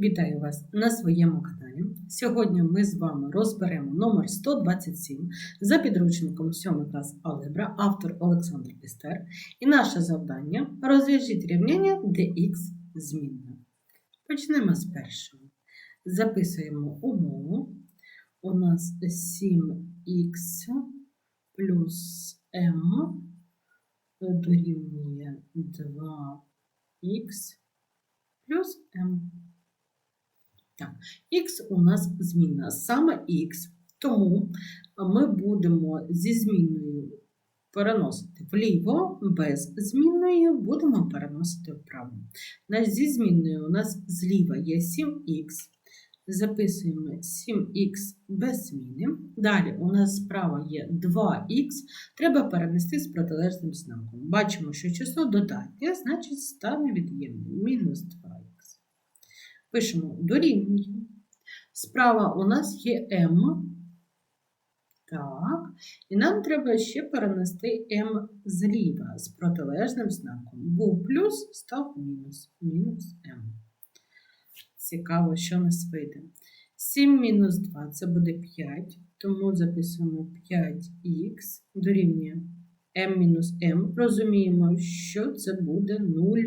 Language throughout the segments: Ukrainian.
Вітаю вас на своєму каналі. Сьогодні ми з вами розберемо номер 127 за підручником 7 клас Алгебра, автор Олександр Пістер. І наше завдання розв'яжіть рівняння dx змінна. Почнемо з першого. Записуємо умову. У нас 7х плюс m дорівнює 2х плюс m. Так, х у нас змінна, саме х, тому ми будемо зі змінною переносити вліво, без змінної будемо переносити вправо. Зі змінною у нас зліва є 7х. Записуємо 7х без зміни. Далі у нас справа є 2х, треба перенести з протилежним знаком. Бачимо, що число додатнє, значить стане від'ємним. Мінус 2х. Пишемо дорівнює. Справа у нас є m. Так. І нам треба ще перенести m зліва з протилежним знаком. Був плюс, став мінус. Мінус m. Цікаво, що нас вийде. 7 мінус 2 це буде 5, тому записуємо 5х дорівнює m мінус m. Розуміємо, що це буде 0.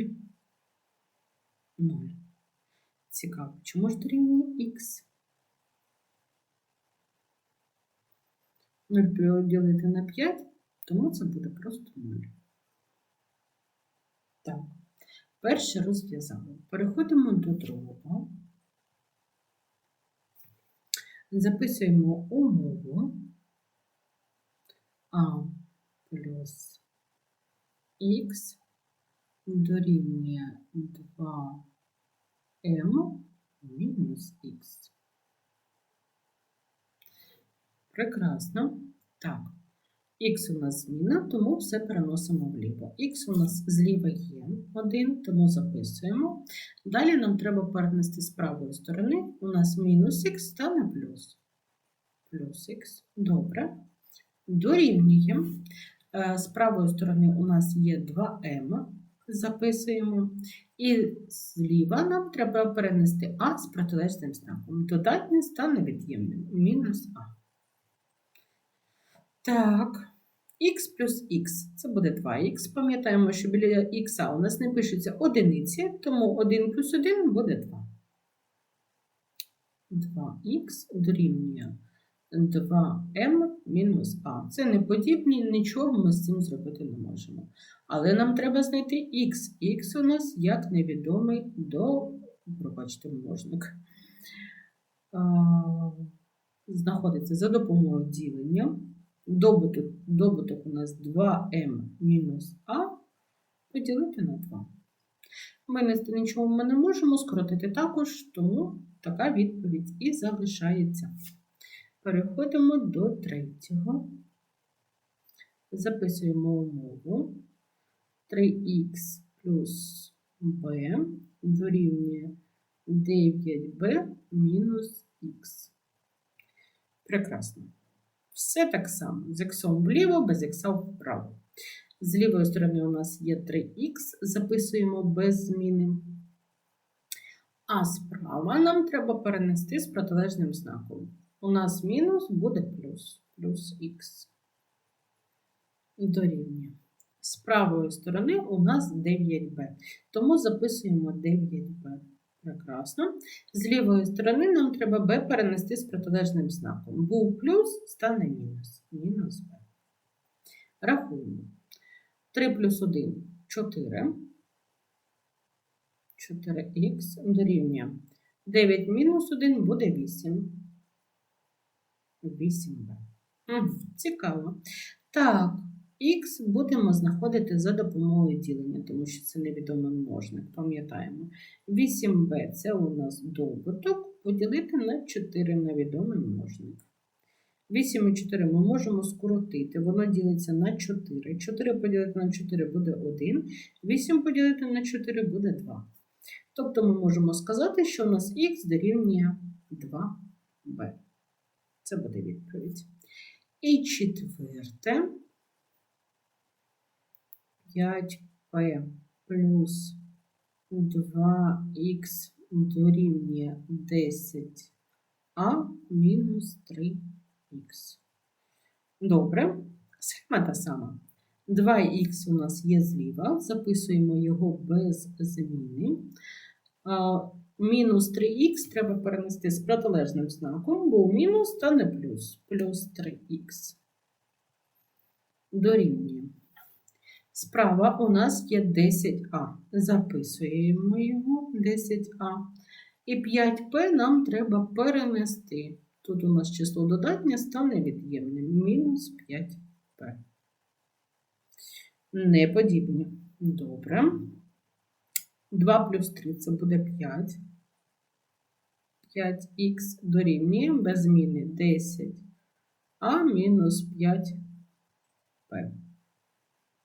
0. Цікаво, чому ж дорівнює х? 0 поділити на 5, тому це буде просто 0. Так, перше розв'язали. Переходимо до другого. Записуємо умову а плюс х дорівнює 2 m мінус х. Прекрасно. Так, х у нас зміна, тому все переносимо вліво. Х у нас зліва є 1, тому записуємо. Далі нам треба перенести з правої сторони. У нас мінус х стане плюс. Плюс х. Добре. Дорівнюємо. Е, З правої сторони у нас є 2m записуємо. І зліва нам треба перенести А з протилежним знаком. Додатнє стане від'ємним. Мінус А. Так, х плюс х це буде 2х. Пам'ятаємо, що біля х у нас не пишеться одиниці, тому 1 плюс 1 буде 2. 2х дорівнює 2m мінус А. Це не подібні, нічого ми з цим зробити не можемо. Але нам треба знайти х. Х у нас як невідомий до, пробачте, множник. Знаходиться за допомогою ділення. Добуток, добуток у нас 2m мінус А поділити на 2. Винести нічого ми не можемо, скоротити також, тому така відповідь і залишається. Переходимо до третього. Записуємо умову. 3х плюс b дорівнює 9b мінус х. Прекрасно. Все так само. З х вліво, без х вправо. З лівої сторони у нас є 3х, записуємо без зміни. А справа нам треба перенести з протилежним знаком. У нас мінус буде плюс, плюс х. Дорівнює. З правої сторони у нас 9b, тому записуємо 9b. Прекрасно. З лівої сторони нам треба b перенести з протилежним знаком. Був плюс, стане мінус. Мінус b. Рахуємо. 3 плюс 1 4. 4х дорівнює. 9 мінус 1 буде 8. 8b. Цікаво. Так. Х будемо знаходити за допомогою ділення, тому що це невідомий множник, пам'ятаємо. 8b це у нас добуток, поділити на 4 невідомий множник. 8 і 4 ми можемо скоротити, воно ділиться на 4. 4 поділити на 4 буде 1, 8 поділити на 4 буде 2. Тобто ми можемо сказати, що у нас х дорівнює 2b. Це буде відповідь. І четверте. 5p плюс 2х дорівнює 10а мінус 3х. Добре, схема та сама. 2х у нас є зліва, записуємо його без зміни. А, Мінус 3х треба перенести з протилежним знаком, бо мінус та не плюс. Плюс 3х. Дорівнює. Справа у нас є 10а. Записуємо його 10а. І 5p нам треба перенести. Тут у нас число додатнє стане від'ємним. Мінус 5p. Неподібні. Добре. 2 плюс 3 це буде 5. 5х дорівнює без зміни 10, а мінус 5p.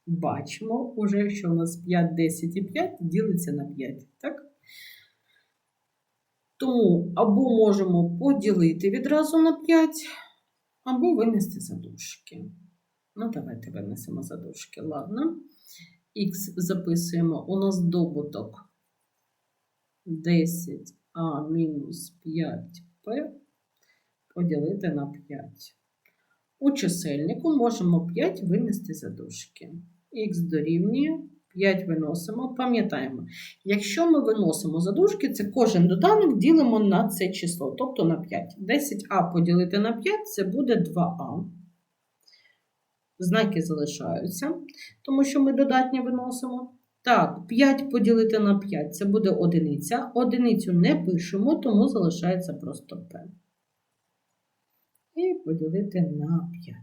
Бачимо уже, що у нас 5, 10 і 5 ділиться на 5, так? Тому або можемо поділити відразу на 5, або винести задушки. Ну, давайте винесемо задушки, ладно. Х записуємо, у нас добуток 10а мінус 5p поділити на 5. У чисельнику можемо 5 винести за дужки. Х дорівнює 5 виносимо. Пам'ятаємо, якщо ми виносимо за дужки, це кожен доданок ділимо на це число, тобто на 5. 10а поділити на 5 це буде 2а. Знаки залишаються, тому що ми додатні виносимо. Так, 5 поділити на 5 це буде одиниця. Одиницю не пишемо, тому залишається просто p. І поділити на 5.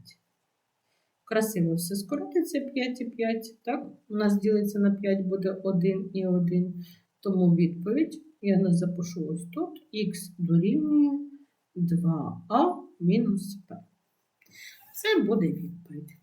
Красиво все скоротиться 5 і 5. Так, у нас ділиться на 5 буде 1 і 1. Тому відповідь я не запишу ось тут. Х дорівнює 2а мінус p. Це буде відповідь.